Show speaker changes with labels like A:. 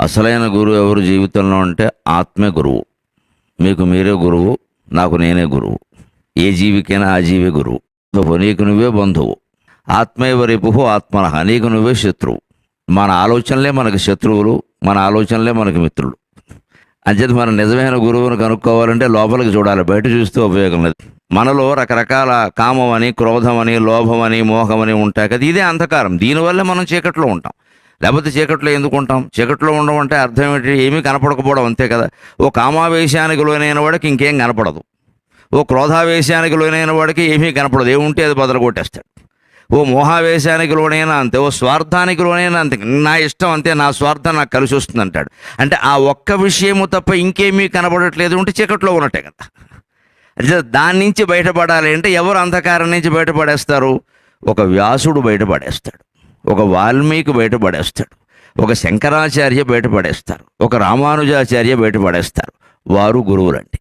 A: అసలైన గురువు ఎవరు జీవితంలో అంటే ఆత్మే గురువు. మీకు మీరే గురువు నాకు నేనే గురువు. ఏ జీవికైనా ఆ జీవి గురువు. నువ్వు నీకు నువ్వే బంధువు. ఆత్మైవ రిపుహు ఆత్మనః నీకు నువ్వే శత్రువు. మన ఆలోచనలే మనకు శత్రువులు మన ఆలోచనలే మనకి మిత్రులు. అంచేది మన నిజమైన గురువును కనుక్కోవాలంటే లోపలికి చూడాలి బయట చూస్తే ఉపయోగం లేదు. మనలో రకరకాల కామం అని క్రోధం అని లోభం అని మోహం అని ఉంటాయి కదా ఇదే అంధకారం. దీనివల్లే మనం చీకట్లో ఉంటాం. లేకపోతే చీకట్లో ఎందుకు ఉంటాం? చీకట్లో ఉండడం అంటే అర్థం ఏంటి? ఏమీ కనపడకపోవడం అంతే కదా. ఓ కామావేశానికి లోనైన వాడికి ఇంకేం కనపడదు. ఓ క్రోధావేశానికి లోనైన వాడికి ఏమీ కనపడదు. ఏముంటే అది బదలు కొట్టేస్తాడు ఓ మోహావేశానికి లోనైనా అంతే. ఓ స్వార్థానికి లోనైనా అంతే. నా ఇష్టం అంతే. నా స్వార్థం నాకు కలిసి వస్తుంది అంటాడు. అంటే ఆ ఒక్క విషయము తప్ప ఇంకేమీ కనపడట్లేదు ఉంటే చీకట్లో ఉన్నట్టే కదా. అంటే దాని నుంచి బయటపడాలి అంటే ఎవరు అంధకారం నుంచి బయటపడేస్తారు? ఒక వ్యాసుడు బయటపడేస్తాడు. ఒక వాల్మీకి బయటపడేస్తాడు. ఒక శంకరాచార్య బయటపడేస్తారు. ఒక రామానుజాచార్య బయటపడేస్తారు. వారు గురువులండి.